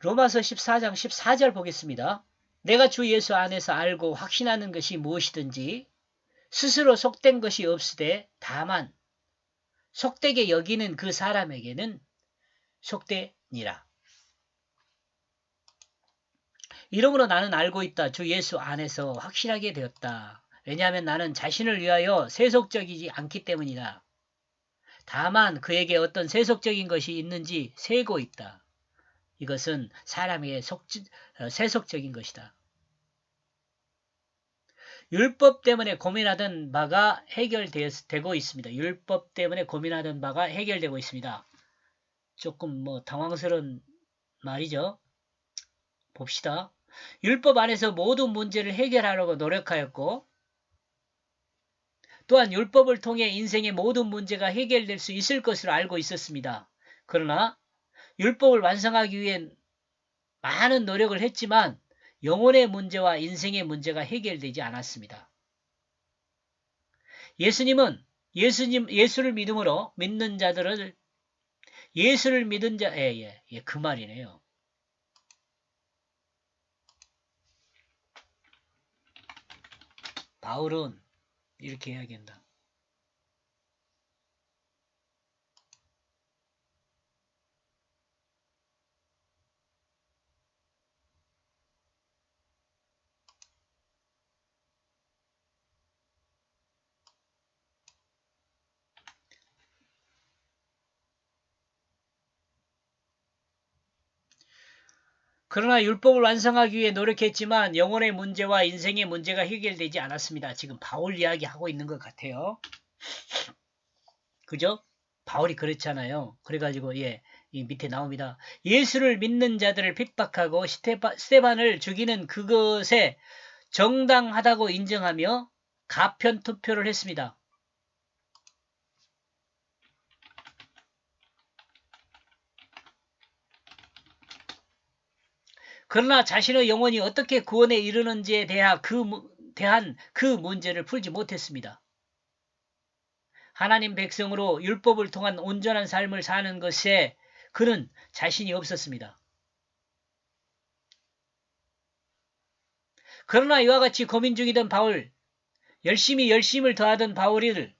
로마서 14장 14절 보겠습니다. 내가 주 예수 안에서 알고 확신하는 것이 무엇이든지 스스로 속된 것이 없으되 다만 속되게 여기는 그 사람에게는 속되니라. 이러므로 나는 알고 있다. 주 예수 안에서 확실하게 되었다. 왜냐하면 나는 자신을 위하여 세속적이지 않기 때문이다. 다만 그에게 어떤 세속적인 것이 있는지 세고 있다. 이것은 사람의 속지, 어, 세속적인 것이다. 율법 때문에 고민하던 바가 해결되고 있습니다. 율법 때문에 고민하던 바가 해결되고 있습니다. 조금 뭐 당황스러운 말이죠. 봅시다. 율법 안에서 모든 문제를 해결하려고 노력하였고 또한 율법을 통해 인생의 모든 문제가 해결될 수 있을 것으로 알고 있었습니다. 그러나 율법을 완성하기 위해 많은 노력을 했지만 영혼의 문제와 인생의 문제가 해결되지 않았습니다. 예수님은 예수님 예수를 믿음으로 믿는 자들을 예수를 믿은 자, 예, 예, 예, 그 말이네요. 바울은 이렇게 해야겠다. 그러나 율법을 완성하기 위해 노력했지만 영혼의 문제와 인생의 문제가 해결되지 않았습니다. 지금 바울 이야기하고 있는 것 같아요. 그죠? 바울이 그랬잖아요. 그래가지고 예, 이 밑에 나옵니다. 예수를 믿는 자들을 핍박하고 스테바, 스테반을 죽이는 그것에 정당하다고 인정하며 가편 투표를 했습니다. 그러나 자신의 영혼이 어떻게 구원에 이르는지에 대한 그, 무- 대한 그 문제를 풀지 못했습니다. 하나님 백성으로 율법을 통한 온전한 삶을 사는 것에 그는 자신이 없었습니다. 그러나 이와 같이 고민 중이던 바울, 열심히 열심을 더하던 바울이를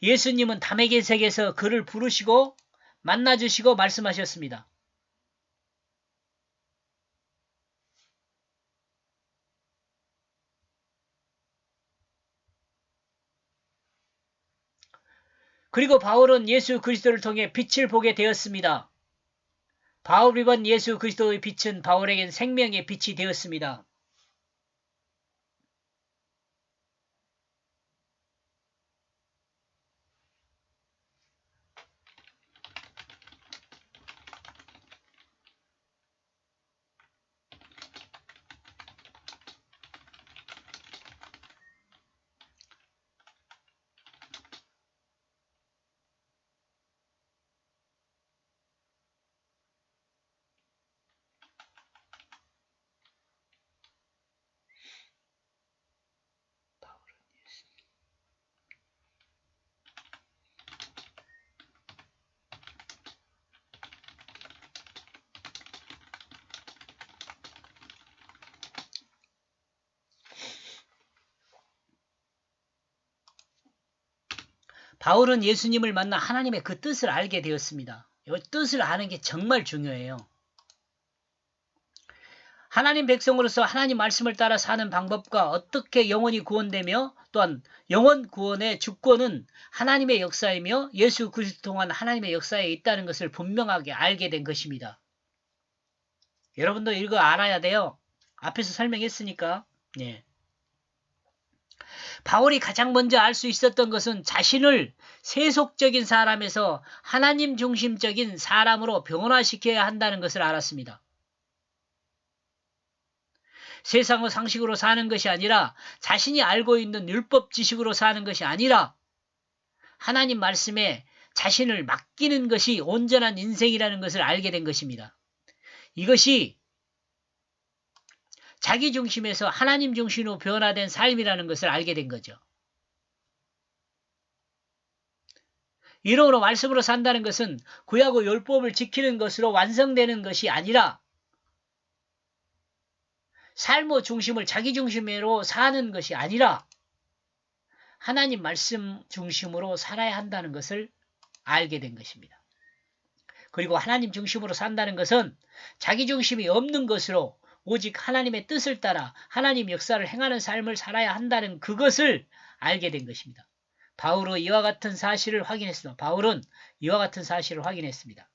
예수님은 담에게색에서 그를 부르시고 만나 주시고 말씀하셨습니다. 그리고 바울은 예수 그리스도를 통해 빛을 보게 되었습니다. 바울이 본 예수 그리스도의 빛은 바울에겐 생명의 빛이 되었습니다. 바울은 예수님을 만나 하나님의 그 뜻을 알게 되었습니다. 이 뜻을 아는 게 정말 중요해요. 하나님 백성으로서 하나님 말씀을 따라 사는 방법과 어떻게 영혼이 구원되며 또한 영혼 구원의 주권은 하나님의 역사이며 예수 그리스도 통한 하나님의 역사에 있다는 것을 분명하게 알게 된 것입니다. 여러분도 이거 알아야 돼요. 앞에서 설명했으니까. 예. 바울이 가장 먼저 알 수 있었던 것은 자신을 세속적인 사람에서 하나님 중심적인 사람으로 변화시켜야 한다는 것을 알았습니다. 세상의 상식으로 사는 것이 아니라 자신이 알고 있는 율법 지식으로 사는 것이 아니라 하나님 말씀에 자신을 맡기는 것이 온전한 인생이라는 것을 알게 된 것입니다. 이것이 자기 중심에서 하나님 중심으로 변화된 삶이라는 것을 알게 된 거죠. 이름으로 말씀으로 산다는 것은 구약의 율법을 지키는 것으로 완성되는 것이 아니라 삶의 중심을 자기 중심으로 사는 것이 아니라 하나님 말씀 중심으로 살아야 한다는 것을 알게 된 것입니다. 그리고 하나님 중심으로 산다는 것은 자기 중심이 없는 것으로 오직 하나님의 뜻을 따라 하나님 역사를 행하는 삶을 살아야 한다는 그것을 알게 된 것입니다. 바울은 이와 같은 사실을 확인했습니다. 바울은 이와 같은 사실을 확인했습니다.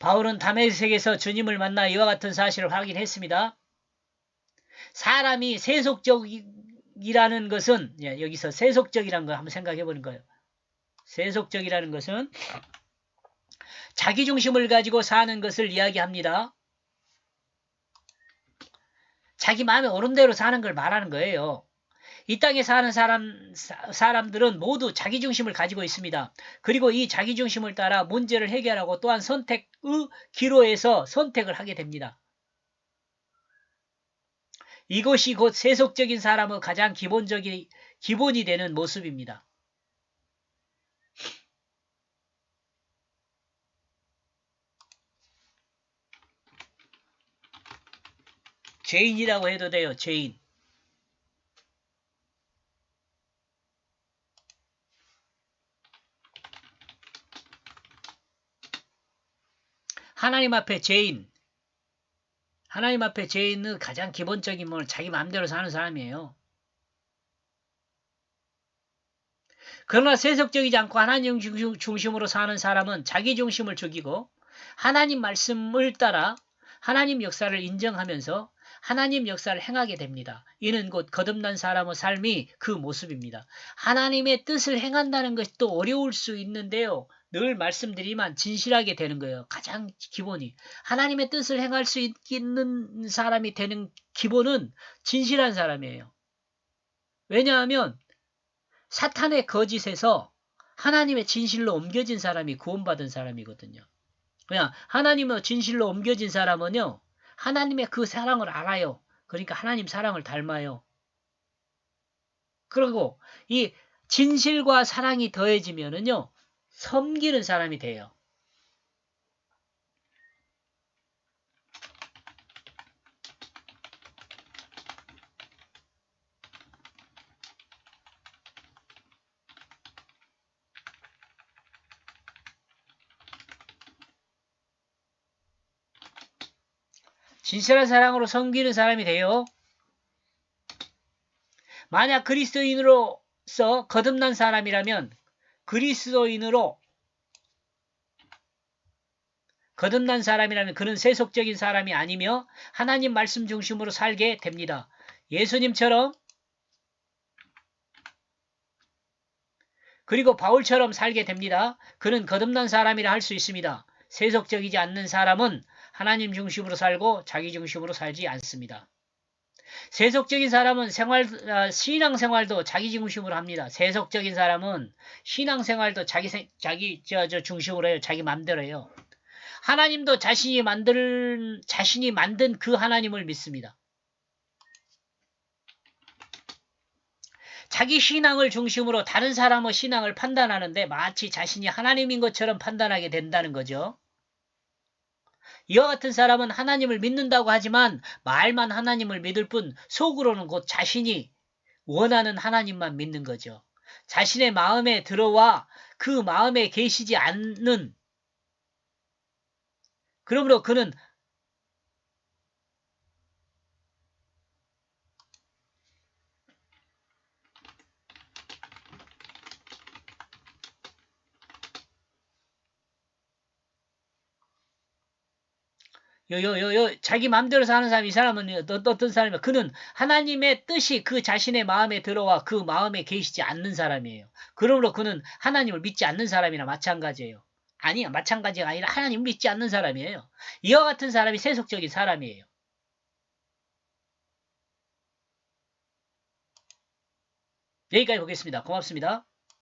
바울은 다메섹에서 주님을 만나 이와 같은 사실을 확인했습니다. 사람이 세속적 이라는 것은 예, 여기서 세속적이라는 걸 한번 생각해 보는 거예요. 세속적이라는 것은 자기 중심을 가지고 사는 것을 이야기합니다. 자기 마음에 오른 대로 사는 걸 말하는 거예요. 이 땅에 사는 사람, 사람들은 모두 자기중심을 가지고 있습니다. 그리고 이 자기중심을 따라 문제를 해결하고 또한 선택의 기로에서 선택을 하게 됩니다. 이것이 곧 세속적인 사람의 가장 기본적인, 기본이 되는 모습입니다. 죄인이라고 해도 돼요, 죄인. 하나님 앞에 죄인. 하나님 앞에 죄인은 가장 기본적인 뭘 자기 마음대로 사는 사람이에요. 그러나 세속적이지 않고 하나님 중심으로 사는 사람은 자기 중심을 죽이고 하나님 말씀을 따라 하나님 역사를 인정하면서 하나님 역사를 행하게 됩니다. 이는 곧 거듭난 사람의 삶이 그 모습입니다. 하나님의 뜻을 행한다는 것이 또 어려울 수 있는데요. 늘 말씀드리만 진실하게 되는 거예요. 가장 기본이. 하나님의 뜻을 행할 수 있는 사람이 되는 기본은 진실한 사람이에요. 왜냐하면 사탄의 거짓에서 하나님의 진실로 옮겨진 사람이 구원받은 사람이거든요. 그냥 하나님의 진실로 옮겨진 사람은요. 하나님의 그 사랑을 알아요. 그러니까 하나님 사랑을 닮아요. 그리고 이 진실과 사랑이 더해지면은요. 섬기는 사람이 돼요. 진실한 사랑으로 섬기는 사람이 돼요. 만약 그리스도인으로서 거듭난 사람이라면 그리스도인으로 거듭난 사람이라면 그는 세속적인 사람이 아니며 하나님 말씀 중심으로 살게 됩니다. 예수님처럼 그리고 바울처럼 살게 됩니다. 그는 거듭난 사람이라 할 수 있습니다. 세속적이지 않는 사람은 하나님 중심으로 살고 자기 중심으로 살지 않습니다. 세속적인 사람은 생활, 아, 신앙 생활도 자기 중심으로 합니다. 세속적인 사람은 신앙 생활도 자기, 자기, 저, 저 중심으로 해요. 자기 맘대로 해요. 하나님도 자신이 만들, 자신이 만든 그 하나님을 믿습니다. 자기 신앙을 중심으로 다른 사람의 신앙을 판단하는데 마치 자신이 하나님인 것처럼 판단하게 된다는 거죠. 이와 같은 사람은 하나님을 믿는다고 하지만 말만 하나님을 믿을 뿐 속으로는 곧 자신이 원하는 하나님만 믿는 거죠. 자신의 마음에 들어와 그 마음에 계시지 않는 그러므로 그는 요 요 요 요 자기 마음대로 사는 사람 이 사람은 어떤 사람이야? 그는 하나님의 뜻이 그 자신의 마음에 들어와 그 마음에 계시지 않는 사람이에요. 그러므로 그는 하나님을 믿지 않는 사람이나 마찬가지예요. 아니야 마찬가지가 아니라 하나님을 믿지 않는 사람이에요. 이와 같은 사람이 세속적인 사람이에요. 여기까지 보겠습니다. 고맙습니다.